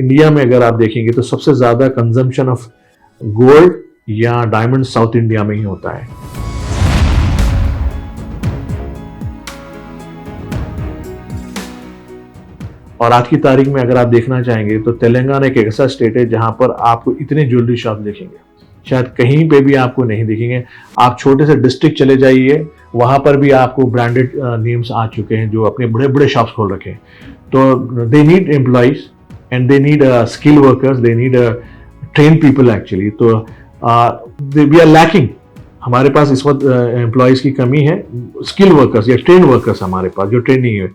India में अगर आप देखेंगे तो सबसे ज़्यादा कंजम्पशन ऑफ़ गोल्ड या डायमंड साउथ इंडिया में ही होता है। और आज की तारीख में अगर आप देखना चाहेंगे तो तेलंगाना एक ऐसा स्टेट है जहाँ पर आपको इतने ज्वेलरी शॉप देखेंगे। शायद कहीं पे भी आपको नहीं दिखेंगे। आप छोटे से डिस्ट्रिक्ट चले जाइए, वहाँ पर भी आपको ब्रांडेड नेम्स आ चुके हैं जो अपने बड़े बड़े शॉप्स खोल रखे हैं। तो they need employees and they need skill workers they need train people actually तो वी आर लैकिंग हमारे पास इस वक्त एम्प्लॉयज की कमी है स्किल वर्कर्स या ट्रेन वर्कर्स हमारे पास जो ट्रेनिंग है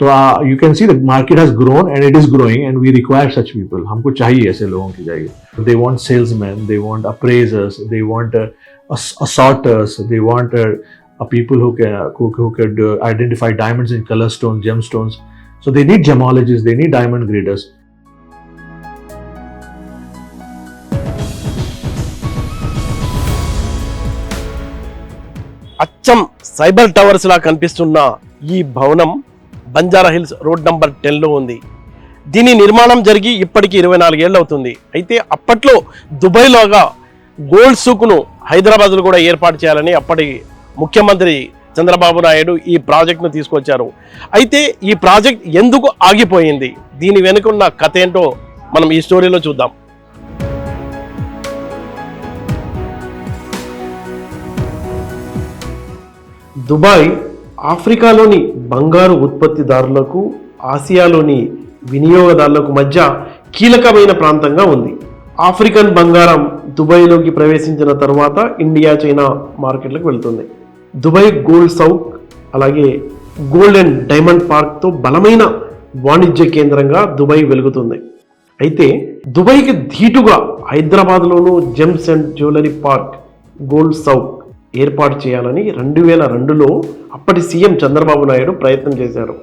तो you can see the market has grown and it is growing and we require such people हमको चाहिए ऐसे लोगों की चाहिए they want salesman they want appraisers they want assorters they want uh, uh, people who can who, who could uh, identify diamonds in color stones gemstones so they need gemologists they need diamond graders అచ్చం cyber towers లా కనిపిస్తున్న ఈ భవనం Banjara hills road number టెన్లో ఉంది. దీని నిర్మాణం జరిగి ఇప్పటికి ఇరవై నాలుగేళ్ళు అవుతుంది. అయితే అప్పట్లో దుబాయ్లోగా గోల్డ్ సూక్ను హైదరాబాద్లో కూడా ఏర్పాటు చేయాలని అప్పటి ముఖ్యమంత్రి చంద్రబాబు నాయుడు ఈ ప్రాజెక్ట్ను తీసుకొచ్చారు. అయితే ఈ ప్రాజెక్ట్ ఎందుకు ఆగిపోయింది? దీని వెనుకున్న కథ ఏంటో మనం ఈ స్టోరీలో చూద్దాం. దుబాయ్ ఆఫ్రికాలోని బంగారు ఉత్పత్తిదారులకు ఆసియాలోని వినియోగదారులకు మధ్య కీలకమైన ప్రాంతంగా ఉంది. ఆఫ్రికన్ బంగారం దుబాయ్లోకి ప్రవేశించిన తర్వాత ఇండియా చైనా మార్కెట్లకు వెళ్తుంది. దుబాయ్ గోల్డ్ సౌక్ అలాగే గోల్డ్ అండ్ డైమండ్ పార్క్తో బలమైన వాణిజ్య కేంద్రంగా దుబాయ్ వెలుగుతుంది. అయితే దుబాయ్కి ధీటుగా హైదరాబాద్లోనూ gems and jewellery park gold souk ఏర్పాటు చేయాలని రెండు వేల రెండులో అప్పటి సీఎం చంద్రబాబు నాయుడు ప్రయత్నం చేశారు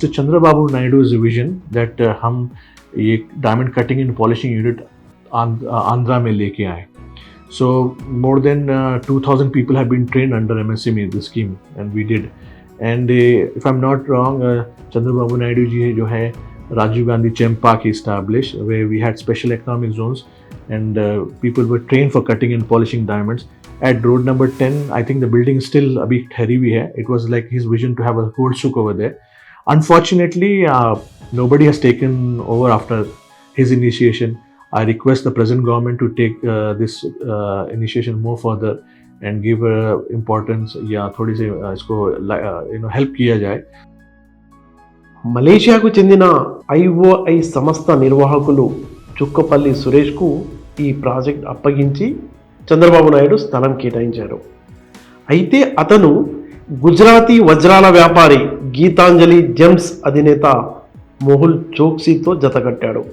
तो चंद्रबाबू नायडू's विजन दैट हम ये diamond cutting and polishing unit Andhra में लेके आए so more than uh, 2000 people have been trained under msme the scheme and we did and uh, if i'm not wrong uh, chandrababu naidu ji jo hai rajiv gandhi gem park established where we had special economic zones and uh, people were trained for cutting and polishing diamonds at road number 10 i think the building is still a bit hairy we hai it was like his vision to have a gold souk over there unfortunately uh, nobody has taken over after his initiation I request the present government to take uh, this uh, initiation more further and give uh, importance या थोड़ी सी uh, इसको you know help किया जाए మలేషియాకు చెందిన IOI సంస్థ నిర్వాహకులు చుక్కపల్లి సురేష్కు ఈ project అప్పగించి చంద్రబాబు నాయుడు స్థలం కేటాయించారు. అయితే అతను గుజరాతీ వజ్రాల వ్యాపారి గీతాంజలి జెమ్స్ అధినేత మొహుల్ చోక్సీతో జతకట్టాడు.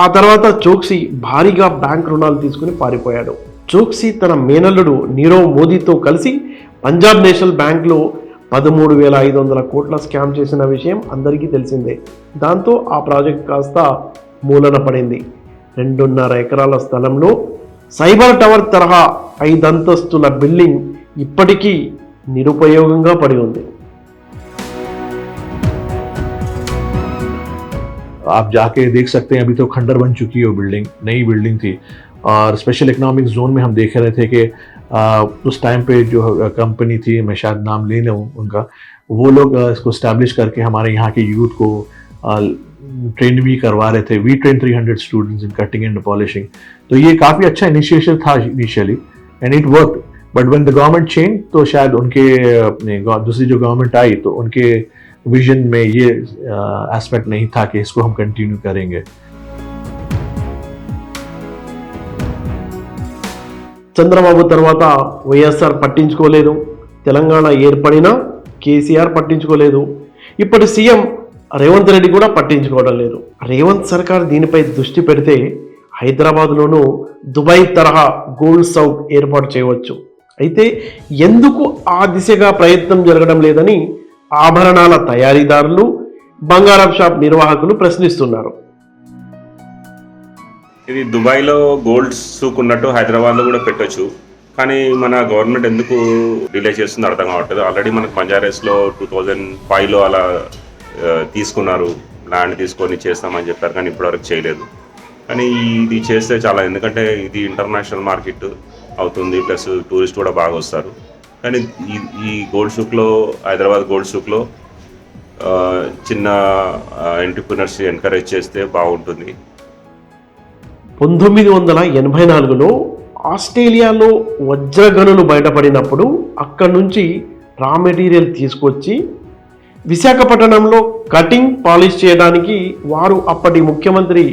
ఆ తర్వాత చోక్సీ భారీగా బ్యాంక్ రుణాలు తీసుకుని పారిపోయాడు. చోక్సీ తన మేనల్లుడు నీరవ్ మోదీతో కలిసి పంజాబ్ నేషనల్ బ్యాంక్లో పదమూడు వేల ఐదు వందల కోట్ల స్కామ్ చేసిన విషయం అందరికీ తెలిసిందే. దాంతో ఆ ప్రాజెక్ట్ కాస్త మూలన పడింది. రెండున్నర ఎకరాల స్థలంలో సైబర్ టవర్ తరహా ఐదంతస్తుల బిల్డింగ్ ఇప్పటికీ నిరుపయోగంగా పడి ఉంది आप जाके देख सकते हैं अभी तो खंडर बन चुकी है वो बिल्डिंग नई बिल्डिंग थी और स्पेशल इकोनॉमिक जोन में हम देख रहे थे कि आ, उस टाइम पे जो कंपनी थी मैं शायद नाम ले लूँ उनका वो लोग आ, इसको स्टैब्लिश करके हमारे यहाँ के यूथ को ट्रेन भी करवा रहे थे we train 300 students in cutting and polishing तो ये काफ़ी अच्छा इनिशिएटिव था initially and it work but when the government change तो शायद उनके अपने गव- दूसरी जो गवर्नमेंट आई तो उनके विजन में ये एस्पेक्ट नहीं था कि इसको हम कंटिन्यू करेंगे చంద్రబాబు తర్వాత వైఎస్ఆర్ పట్టించుకోలేదు తెలంగాణ ఏర్పడినా కేసీఆర్ పట్టించుకోలేదు ఇప్పటి సీఎం రేవంత్ రెడ్డి కూడా పట్టించుకోవడం లేదు. రేవంత్ సర్కార్ దీనిపై దృష్టి పెడితే హైదరాబాద్లోనూ దుబాయ్ తరహా గోల్డ్ సౌక్ ఏర్పాటు చేయవచ్చు. అయితే ఎందుకు ఆ దిశగా ప్రయత్నం జరగడం లేదని ఆభరణాల తయారీదారులు బంగారం షాప్ నిర్వాహకులు ప్రశ్నిస్తున్నారు. ఇది దుబాయ్లో గోల్డ్ సూక్ ఉన్నట్టు హైదరాబాద్లో కూడా పెట్టొచ్చు. కానీ మన గవర్నమెంట్ ఎందుకు డిలే చేస్తుంది అర్థం కావట్లేదు. ఆల్రెడీ మనకు పంజారేస్లో టూ థౌజండ్ ఫైవ్లో అలా తీసుకున్నారు. ల్యాండ్ తీసుకొని చేస్తామని చెప్పారు కానీ ఇప్పటివరకు చేయలేదు. కానీ ఇది చేస్తే చాలా ఎందుకంటే ఇది ఇంటర్నేషనల్ మార్కెట్ అవుతుంది ప్లస్ టూరిస్ట్ కూడా బాగా వస్తారు. కానీ ఈ ఈ గోల్డ్ షూక్లో హైదరాబాద్ గోల్డ్ షూక్లో చిన్న ఎంటర్ప్రినర్స్ ఎంకరేజ్ చేస్తే బాగుంటుంది. పంతొమ్మిది వందల ఎనభై నాలుగులో ఆస్ట్రేలియాలో వజ్రగనులు బయటపడినప్పుడు అక్కడి నుంచి రా మెటీరియల్ తీసుకొచ్చి విశాఖపట్నంలో కటింగ్ పాలిష్ చేయడానికి వారు అప్పటి ముఖ్యమంత్రి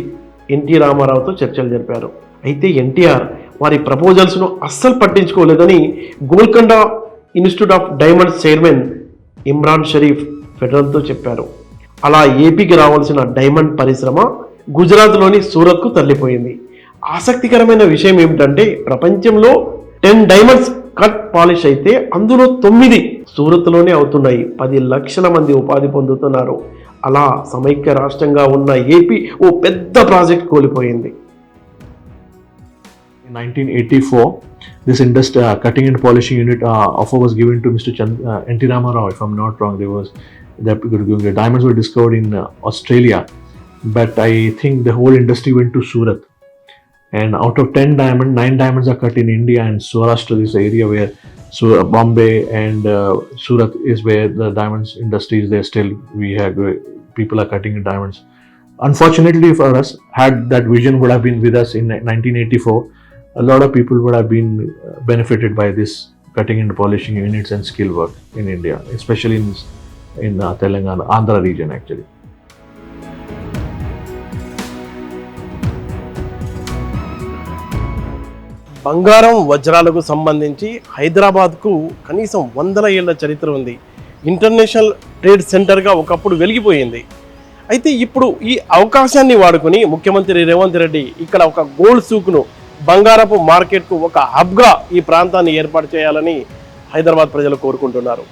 ఎన్టీ రామారావుతో చర్చలు జరిపారు. అయితే ఎన్టీఆర్ వారి ప్రపోజల్స్ను అస్సలు పట్టించుకోలేదని Golconda institute of diamonds chairman Imran Sharif ఫెడరల్తో చెప్పారు. అలా ఏపీకి రావాల్సిన డైమండ్ పరిశ్రమ గుజరాత్లోని సూరత్కు తరలిపోయింది. ఆసక్తికరమైన విషయం ఏమిటంటే ప్రపంచంలో టెన్ డైమండ్స్ కట్ పాలిష్ అయితే అందులో తొమ్మిది సూరత్లోనే అవుతున్నాయి పది లక్షల మంది ఉపాధి పొందుతున్నారు అలా సమైక్య రాష్ట్రంగా ఉన్న ఏపీ ఓ పెద్ద ప్రాజెక్ట్ కోల్పోయింది In 1984, this industry uh, cutting and polishing unit uh, offer was given to Mr. Chand, uh, N.T. Ramarao, if I'm not wrong. There was the, the diamonds were discovered in uh, Australia, but I think the whole industry went to Surat. And out of 10 diamonds, 9 diamonds are cut in India and Saurashtra is area where so Bombay and uh, Surat is where the diamonds industry is there still. We have uh, people are cutting diamonds. Unfortunately for us, had that vision would have been with us in 1984, a lot of people would have been uh, benefited by this cutting and polishing units and skill work in India, especially in in uh, Telangana, Andhra region actually. బంగారం వజ్రాలకు సంబంధించి హైదరాబాద్కు కనీసం వందల ఏళ్ళ చరిత్ర ఉంది. International trade సెంటర్గా ఒకప్పుడు వెలిగిపోయింది. అయితే ఇప్పుడు ఈ అవకాశాన్ని వాడుకుని ముఖ్యమంత్రి రేవంత్ రెడ్డి ఇక్కడ ఒక గోల్డ్ సూక్ను బంగారపు మార్కెట్కు ఒక హబ్గా ఈ ప్రాంతాన్ని ఏర్పాటు చేయాలని హైదరాబాద్ ప్రజలు కోరుకుంటున్నారు.